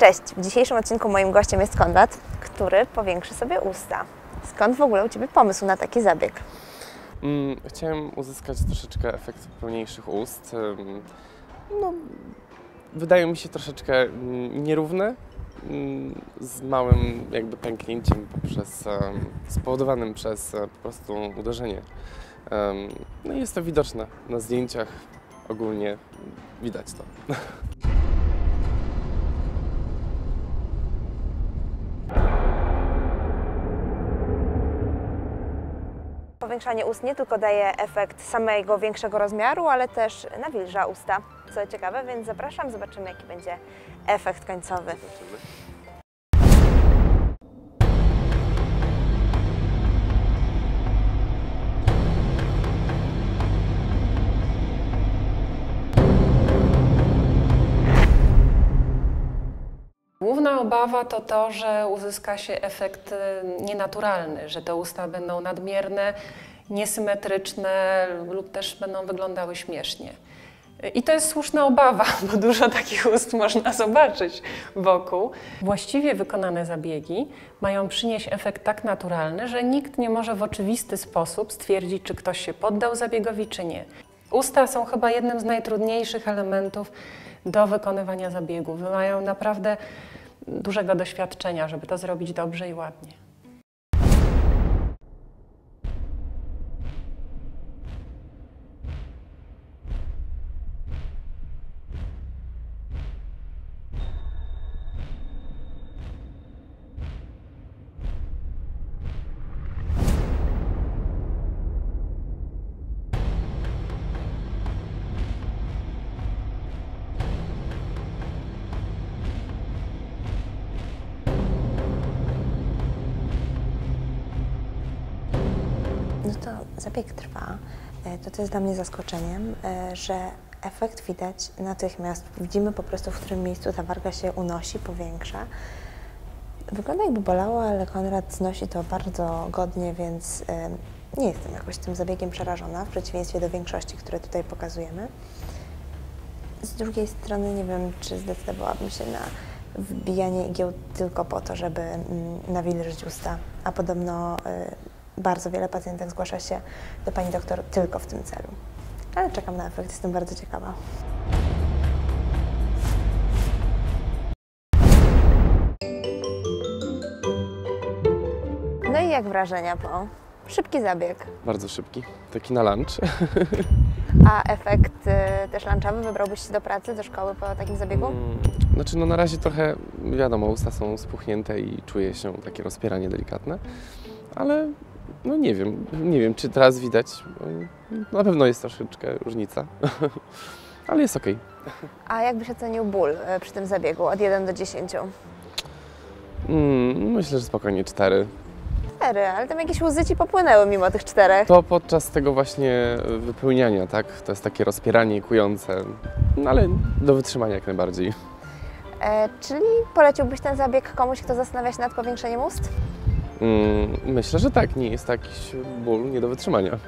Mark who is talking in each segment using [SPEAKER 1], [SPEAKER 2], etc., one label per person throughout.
[SPEAKER 1] Cześć! W dzisiejszym odcinku moim gościem jest Konrad, który powiększy sobie usta. Skąd w ogóle u Ciebie pomysł na taki zabieg?
[SPEAKER 2] Mm, chciałem uzyskać troszeczkę efekt pełniejszych ust. No, wydają mi się troszeczkę mm, nierówne, mm, z małym jakby pęknięciem poprzez, spowodowanym przez e, po prostu uderzenie. No i jest to widoczne na zdjęciach, ogólnie widać to.
[SPEAKER 1] Powiększanie ust nie tylko daje efekt samego większego rozmiaru, ale też nawilża usta. Co ciekawe, więc zapraszam, zobaczymy jaki będzie efekt końcowy.
[SPEAKER 3] Główna obawa to to, że uzyska się efekt e, nienaturalny, że te usta będą nadmierne, niesymetryczne lub też będą wyglądały śmiesznie. I to jest słuszna obawa, bo dużo takich ust można zobaczyć wokół. Właściwie wykonane zabiegi mają przynieść efekt tak naturalny, że nikt nie może w oczywisty sposób stwierdzić, czy ktoś się poddał zabiegowi, czy nie. Usta są chyba jednym z najtrudniejszych elementów do wykonywania zabiegu. Wymagają naprawdę dużego doświadczenia, żeby to zrobić dobrze i ładnie.
[SPEAKER 1] No to zabieg trwa. E, To, co jest dla mnie zaskoczeniem, e, że efekt widać natychmiast. Widzimy po prostu, w którym miejscu ta warga się unosi, powiększa. Wygląda jakby bolało, ale Konrad znosi to bardzo godnie, więc e, nie jestem jakoś tym zabiegiem przerażona, w przeciwieństwie do większości, które tutaj pokazujemy. Z drugiej strony nie wiem, czy zdecydowałabym się na wbijanie igieł tylko po to, żeby mm, nawilżyć usta, a podobno bardzo wiele pacjentek zgłasza się do pani doktor tylko w tym celu. Ale czekam na efekt, jestem bardzo ciekawa. No i jak wrażenia po szybki zabieg,
[SPEAKER 2] Bardzo szybki, taki na lunch.
[SPEAKER 1] a efekt y, też lunchowy wybrałbyś się do pracy, do szkoły po takim zabiegu?
[SPEAKER 2] Mm, Znaczy, no na razie trochę, wiadomo, usta są spuchnięte i czuje się takie rozpieranie delikatne, ale no nie wiem, nie wiem, czy teraz widać. Na pewno jest troszeczkę różnica, ale jest okej.
[SPEAKER 1] A jak byś ocenił ból y, przy tym zabiegu od 1 do 10?
[SPEAKER 2] Mm, Myślę, że spokojnie cztery.
[SPEAKER 1] Cztery, ale tam jakieś łzy ci popłynęły mimo tych czterech.
[SPEAKER 2] To podczas tego właśnie wypełniania, tak? To jest takie rozpieranie kujące, no ale do wytrzymania jak najbardziej.
[SPEAKER 1] E, czyli poleciłbyś ten zabieg komuś, kto zastanawia się nad powiększeniem ust?
[SPEAKER 2] Mm, Myślę, że tak, nie jest to jakiś ból nie do wytrzymania.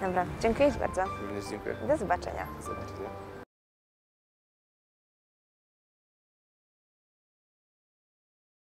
[SPEAKER 1] Dobra, dziękuję Ci bardzo.
[SPEAKER 2] Również dziękuję.
[SPEAKER 1] Do zobaczenia.
[SPEAKER 2] Do zobaczenia.